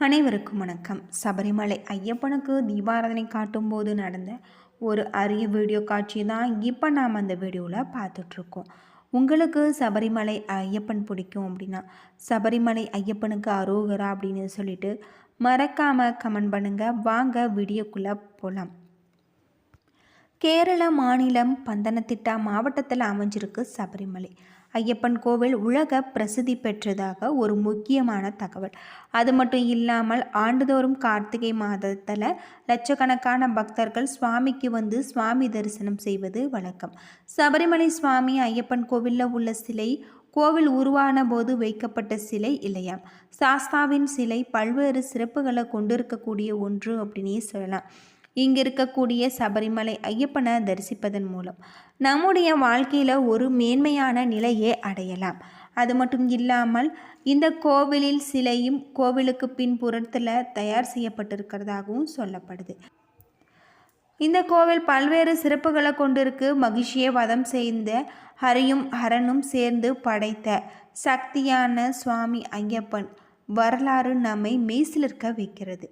அனைவருக்கும் வணக்கம். சபரிமலை ஐயப்பனுக்கு தீபாராதனை காட்டும்போது நடந்த ஒரு அரிய வீடியோ காட்சி தான் இப்போ நாம் அந்த வீடியோவில் பார்த்துட்ருக்கோம். உங்களுக்கு சபரிமலை ஐயப்பன் பிடிக்கும் அப்படின்னா சபரிமலை ஐயப்பனுக்கு அரோகரா அப்படின்னு சொல்லிட்டு மறக்காமல் கமெண்ட் பண்ணுங்கள் வாங்க வீடியோக்குள்ளே போகலாம் கேரள மாநிலம் பந்தனத்திட்டா மாவட்டத்தில் அமைஞ்சிருக்கு சபரிமலை. ஐயப்பன் கோவில் உலக பிரசித்தி பெற்றதாக ஒரு முக்கியமான தகவல். அது மட்டும் இல்லாமல் ஆண்டுதோறும் கார்த்திகை மாதத்தில் லட்சக்கணக்கான பக்தர்கள் சுவாமிக்கு வந்து சுவாமி தரிசனம் செய்வது வழக்கம். சபரிமலை சுவாமி ஐயப்பன் கோவிலில் உள்ள சிலை கோவில் உருவான போது வைக்கப்பட்ட சிலை இல்லையாம். சாஸ்தாவின் சிலை பல்வேறு சிறப்புகளை கொண்டிருக்கக்கூடிய ஒன்று அப்படின்னே சொல்லலாம். இங்கே இருக்கக்கூடிய சபரிமலை ஐயப்பனை தரிசிப்பதன் மூலம். நம்முடைய வாழ்க்கையில் ஒரு மேன்மையான நிலையை அடையலாம். அது மட்டும் இல்லாமல் இந்த கோவிலில் சிலையும் கோவிலுக்கு பின்புறத்தில் தயார் செய்யப்பட்டிருக்கிறதாகவும் சொல்லப்படுது. இந்த கோவில் பல்வேறு சிறப்புகளை கொண்டிருக்கு. மகிழ்ச்சியை வதம் செய்த ஹரியும் ஹரனும் சேர்ந்து படைத்த சக்தியான சுவாமி ஐயப்பன் வரலாறு நம்மை மெய்சிலிருக்க வைக்கிறது.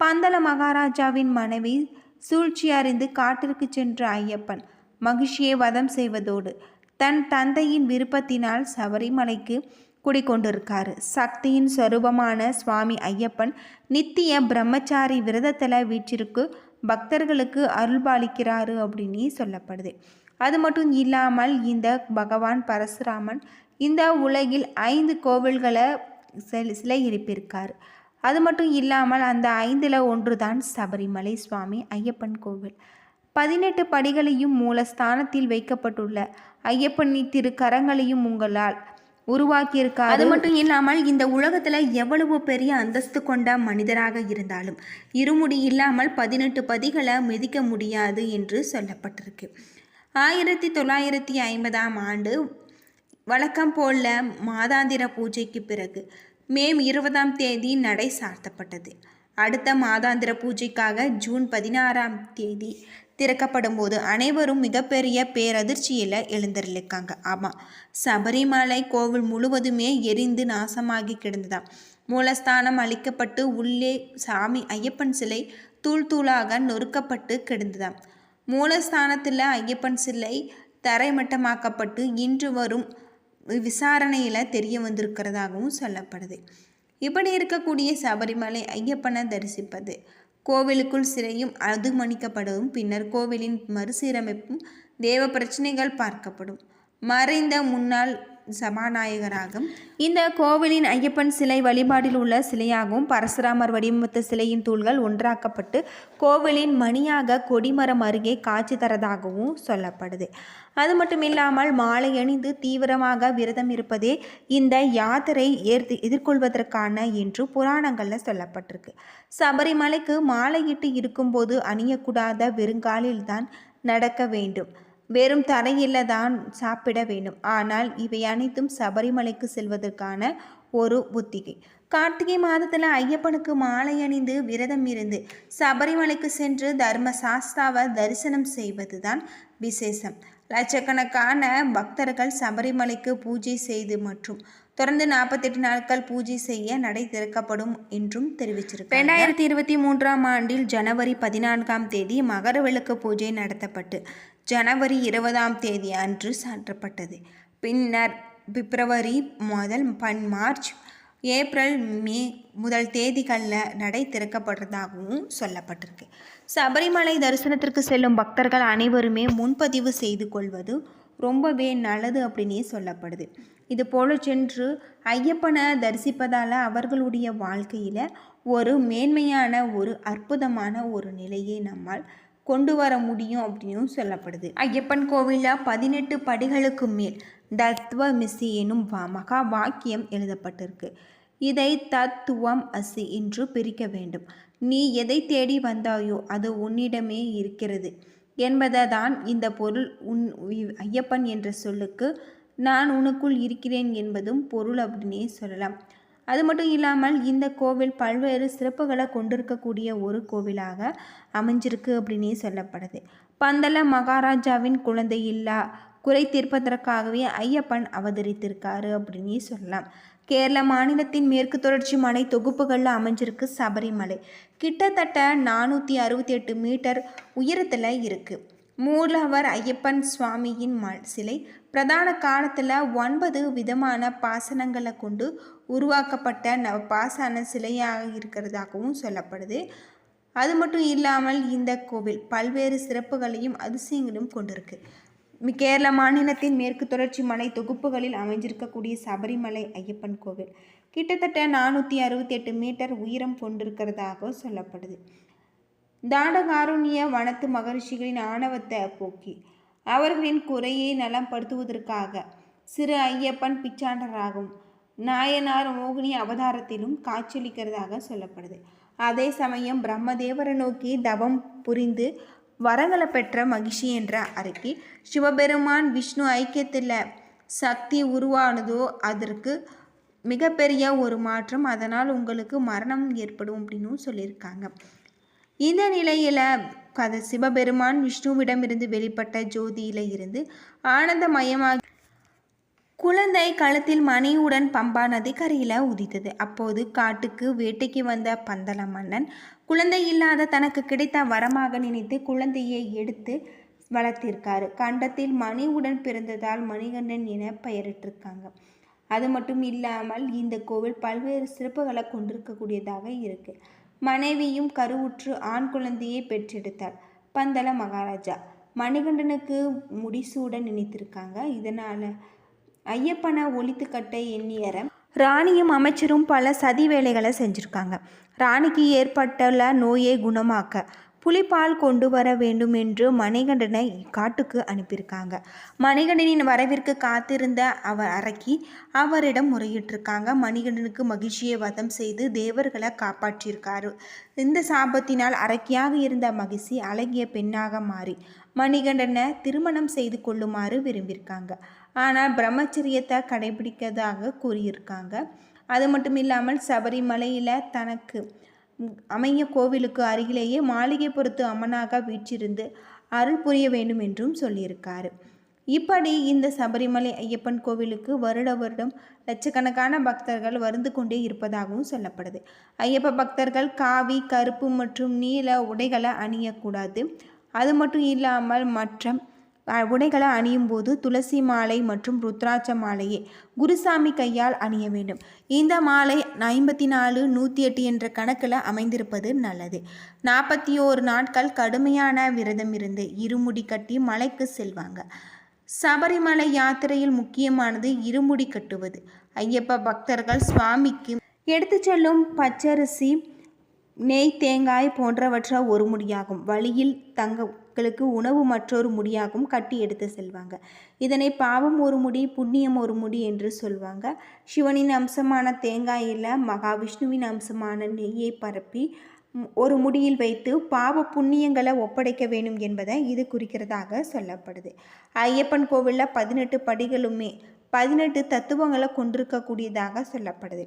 பந்தல மகாராஜாவின் மனைவி சூழ்ச்சி அறிந்து காட்டிற்கு சென்ற ஐயப்பன் மகிழ்ச்சியை வதம் செய்வதோடு தன் தந்தையின் விருப்பத்தினால் சபரிமலைக்கு குடிக்கொண்டிருக்காரு சக்தியின் சொரூபமான சுவாமி ஐயப்பன் நித்திய பிரம்மச்சாரி விரதத்தில் வீற்றிருக்கு பக்தர்களுக்கு அருள்பாலிக்கிறாரு அப்படின்னு சொல்லப்படுது. அது மட்டும் இல்லாமல் இந்த பகவான் பரசுராமன் இந்த உலகில் ஐந்து கோவில்களை சிலை எழுப்பியிருக்கார் அது மட்டும் இல்லாமல் அந்த ஐந்தில் ஒன்று தான் சபரிமலை சுவாமி ஐயப்பன் கோவில். பதினெட்டு படிகளையும் மூலஸ்தானத்தில் வைக்கப்பட்டுள்ள. ஐயப்பனின் திருக்கரங்களையும் உங்களால் உருவாக்கியிருக்கார். அது மட்டும் இல்லாமல் இந்த உலகத்தில் எவ்வளவு பெரிய அந்தஸ்து கொண்ட மனிதராக இருந்தாலும் இருமுடி இல்லாமல் பதினெட்டு பதிகளை மிதிக்க முடியாது என்று சொல்லப்பட்டிருக்கு. ஆயிரத்தி தொள்ளாயிரத்தி ஐம்பதாம் ஆண்டு வழக்கம் போல மாதாந்திர பூஜைக்கு பிறகு மே இருபதாம் தேதி நடை சார்த்தப்பட்டது. அடுத்த மாதாந்திர பூஜைக்காக ஜூன் பதினாறாம் தேதி திறக்கப்படும் போது அனைவரும் மிகப்பெரிய பேரதிர்ச்சியில் எழுந்திருக்காங்க ஆமாம் சபரிமலை கோவில் முழுவதுமே எரிந்து நாசமாகி கிடந்ததாம். மூலஸ்தானம் அளிக்கப்பட்டு உள்ளே சாமி ஐயப்பன் சிலை தூள் தூளாக நொறுக்கப்பட்டு கிடந்ததாம். மூலஸ்தானத்தில் ஐயப்பன் சிலை தரைமட்டமாக்கப்பட்டு இன்று வரும் விசாரணையில் தெரிய வந்திருக்கிறதாகவும் சொல்லப்படுது. இப்படி இருக்கக்கூடிய சபரிமலை ஐயப்பனை தரிசிப்பது கோவிலுக்குள் சிறையும் அதுமணிக்கப்படவும் பின்னர் கோவிலின் மறுசீரமைப்பும் தேவ பிரச்சனைகள் பார்க்கப்படும். மறைந்த முன்னாள் சபாநாயகராகும் இந்த கோவிலின் ஐயப்பன் சிலை வழிபாட்டில் உள்ள சிலையாகவும் பரசுராமர் வடிவமைத்த சிலையின் தூள்கள் ஒன்றாக்கப்பட்டு கோவிலின் மணியாக கொடிமரம் அருகே காட்சி தரதாகவும் சொல்லப்படுது. அது மட்டும் இல்லாமல் மாலை அணிந்து தீவிரமாக விரதம் இருப்பதே இந்த யாத்திரை ஏற்று எதிர்கொள்வதற்கான என்று புராணங்களில் சொல்லப்பட்டிருக்கு. சபரிமலைக்கு மாலையிட்டு இருக்கும்போது அணியக்கூடாத வெறுங்காலில்தான் நடக்க வேண்டும். வெறும் தரையில் தான் சாப்பிட வேண்டும். ஆனால் இவை அனைத்தும் சபரிமலைக்கு செல்வதற்கான ஒரு ஒத்திகை கார்த்திகை மாதத்தில் ஐயப்பனுக்கு மாலை அணிந்து விரதம் இருந்து சபரிமலைக்கு சென்று தர்ம சாஸ்தாவை தரிசனம் செய்வது தான் விசேஷம். லட்சக்கணக்கான பக்தர்கள் சபரிமலைக்கு பூஜை செய்து மற்றும் தொடர்ந்து நாற்பத்தெட்டு நாட்கள் பூஜை செய்ய நடை திறக்கப்படும் என்றும் தெரிவிச்சிருக்கு ரெண்டாயிரத்தி இருபத்தி மூன்றாம் ஆண்டில் ஜனவரி பதினான்காம் தேதி மகர விளக்கு பூஜை நடத்தப்பட்டு ஜனவரி இருபதாம் தேதி அன்று சாற்றப்பட்டது. பின்னர் பிப்ரவரி முதல் பன் மார்ச் ஏப்ரல் மே முதல் தேதிகளில் நடை திறக்கப்படுறதாகவும் சொல்லப்பட்டிருக்கு. சபரிமலை தரிசனத்திற்கு செல்லும் பக்தர்கள் அனைவருமே முன்பதிவு செய்து கொள்வது ரொம்பவே நல்லது அப்படின்னே சொல்லப்படுது. இது போல சென்று ஐயப்பனை தரிசிப்பதால் அவர்களுடைய வாழ்க்கையில் ஒரு மேன்மையான ஒரு அற்புதமான ஒரு நிலையை நம்மால் கொண்டு வர முடியும் அப்படின்னும் சொல்லப்படுது. ஐயப்பன் கோவிலில் பதினெட்டு படிகளுக்கு மேல் தத்துவ மிசி எனும் மகா வாக்கியம் எழுதப்பட்டிருக்கு. இதை தத்துவம் அசி என்று பிரிக்க வேண்டும். நீ எதை தேடி வந்தாயோ அது உன்னிடமே இருக்கிறது என்பதை தான் இந்த பொருள். உன் ஐயப்பன் என்ற சொல்லுக்கு நான் உனக்குள் இருக்கிறேன் என்பதும் பொருள் அப்படின்னே சொல்லலாம். அது மட்டும் இல்லாமல் இந்த கோவில் பல்வேறு சிறப்புகளை கொண்டிருக்கக்கூடிய ஒரு கோவிலாக அமைஞ்சிருக்கு அப்படின்னே சொல்லப்படுது. பந்தல மகாராஜாவின் குழந்தை இல்லா குறை தீர்ப்பதற்காகவே ஐயப்பன் அவதரித்திருக்காரு அப்படின்னே சொல்லலாம். கேரள மாநிலத்தின் மேற்கு தொடர்ச்சி மலை தொகுப்புகளில் அமைஞ்சிருக்கு சபரிமலை. கிட்டத்தட்ட நானூற்றி அறுபத்தி எட்டு மீட்டர் உயரத்தில் இருக்குது மூலவர் ஐயப்பன் சுவாமியின் ம சிலை பிரதான காலத்தில் ஒன்பது விதமான பாசனங்களை கொண்டு உருவாக்கப்பட்ட ந பாசன சிலையாக இருக்கிறதாகவும் சொல்லப்படுது. அது மட்டும் இல்லாமல் இந்த கோவில் பல்வேறு சிறப்புகளையும் அதிசயங்களும் கொண்டிருக்கு. கேரள மாநிலத்தின் மேற்கு தொடர்ச்சி மலை தொகுப்புகளில் அமைஞ்சிருக்கக்கூடிய சபரிமலை ஐயப்பன் கோவில். கிட்டத்தட்ட நானூற்றி அறுபத்தி எட்டு மீட்டர் உயரம் கொண்டிருக்கிறதாக சொல்லப்படுது. தாடகாருண்ய வனத்து மகரிஷிகளின் ஆணவத்தை போக்கி அவர்களின் குறையை நலம்படுத்துவதற்காக சிறு ஐயப்பன் பிச்சாண்டராகும். நாயனார் மோகினி அவதாரத்திலும் காட்சியளிக்கிறதாக சொல்லப்படுது. அதே சமயம் பிரம்மதேவரை நோக்கி தவம் புரிந்து வரங்களை பெற்ற மகிஷி என்ற அறிக்கை சிவபெருமான் விஷ்ணு ஐக்கியத்தில் சக்தி உருவானதோ அதற்கு மிகப்பெரிய ஒரு மாற்றம் அதனால் உங்களுக்கு மரணம் ஏற்படும் அப்படின்னும் சொல்லியிருக்காங்க. இந்த நிலையில் கதை சிவபெருமான் விஷ்ணுவிடமிருந்து வெளிப்பட்ட ஜோதியில இருந்து ஆனந்தமயமாக குழந்தை கழுத்தில் மணியுடன் பம்பா நதிக்கரையில் உதித்தது. அப்போது காட்டுக்கு வேட்டைக்கு வந்த பந்தல மன்னன் குழந்தை இல்லாத தனக்கு கிடைத்த வரமாக நினைத்து குழந்தையை எடுத்து வளர்த்திருக்காரு. கண்டத்தில் மணியுடன் பிறந்ததால் மணிகண்டன் என பெயரிட்டிருக்காங்க. அது மட்டும் இல்லாமல் இந்த கோவில் பல்வேறு சிறப்புகளை கொண்டிருக்கக்கூடியதாக இருக்குது மனைவியும் கருவுற்று ஆண் குழந்தையை பெற்றெடுத்தார் பந்தல மகாராஜா. மணிகண்டனுக்கு முடிசூட நினைத்திருக்காங்க. இதனால் ஐயப்பனை ஒழித்து கட்ட எண்ணியற ராணியும் அமைச்சரும் பல சதி வேலைகளை செஞ்சுருக்காங்க. ராணிக்கு ஏற்பட்டுள்ள நோயை குணமாக்க புலிப்பால் கொண்டு வர வேண்டும் என்று மணிகண்டனை காட்டுக்கு அனுப்பியிருக்காங்க. மணிகண்டனின் வரவிற்கு காத்திருந்த அவர் அரக்கி அவரிடம் முறையிட்டிருக்காங்க. மணிகண்டனுக்கு மகிழ்ச்சியை வதம் செய்து தேவர்களை காப்பாற்றியிருக்காரு. இந்த சாபத்தினால் அரக்கியாக இருந்த மகிழ்ச்சி அழகிய பெண்ணாக மாறி மணிகண்டனை திருமணம் செய்து கொள்ளுமாறு விரும்பியிருக்காங்க. ஆனால் பிரம்மச்சரியத்தை கடைபிடிக்கதாக கூறியிருக்காங்க. அது மட்டும் இல்லாமல் சபரிமலையில் தனக்கு அமைய கோவிலுக்கு அருகிலேயே மாளிகை அம்மனாக வீற்றிருந்து அருள் புரிய வேண்டும் என்றும் சொல்லியிருக்காரு. இப்படி இந்த சபரிமலை ஐயப்பன் கோவிலுக்கு வருட வருடம் லட்சக்கணக்கான பக்தர்கள் வந்து கொண்டே இருப்பதாகவும் சொல்லப்படுது. ஐயப்ப பக்தர்கள் காவி கருப்பு மற்றும் நீல உடைகளை அணியக்கூடாது. அது மட்டும் இல்லாமல் மற்ற உடைகளை அணியும் போது துளசி மாலை மற்றும் ருத்ராட்ச மாலையை குருசாமி கையால் அணிய வேண்டும். இந்த மாலை ஐம்பத்தி நாலு நூற்றி எட்டு என்ற கணக்கில் அமைந்திருப்பது நல்லது. நாற்பத்தி ஓரு நாட்கள் கடுமையான விரதம் இருந்து இருமுடி கட்டி மலைக்கு செல்வாங்க. சபரிமலை யாத்திரையில் முக்கியமானது இருமுடி கட்டுவது. ஐயப்ப பக்தர்கள் சுவாமிக்கு எடுத்துச் செல்லும் பச்சரிசி நெய் தேங்காய் போன்றவற்றை ஒரு முடியாகும். வழியில் தங்களுக்கு உணவு மற்றொரு முடியாகும். கட்டி எடுத்து செல்வாங்க. இதனை பாவம் ஒரு முடி புண்ணியம் ஒரு முடி என்று சொல்வாங்க. சிவனின் அம்சமான தேங்காயில் மகாவிஷ்ணுவின் அம்சமான நெய்யை பரப்பி ஒரு முடியில் வைத்து பாவ புண்ணியங்களை ஒப்படைக்க வேண்டும் என்பதை இது குறிக்கிறதாக சொல்லப்படுது. ஐயப்பன் கோவிலில் பதினெட்டு படிகளுமே பதினெட்டு தத்துவங்களை கொண்டிருக்கக்கூடியதாக சொல்லப்படுது.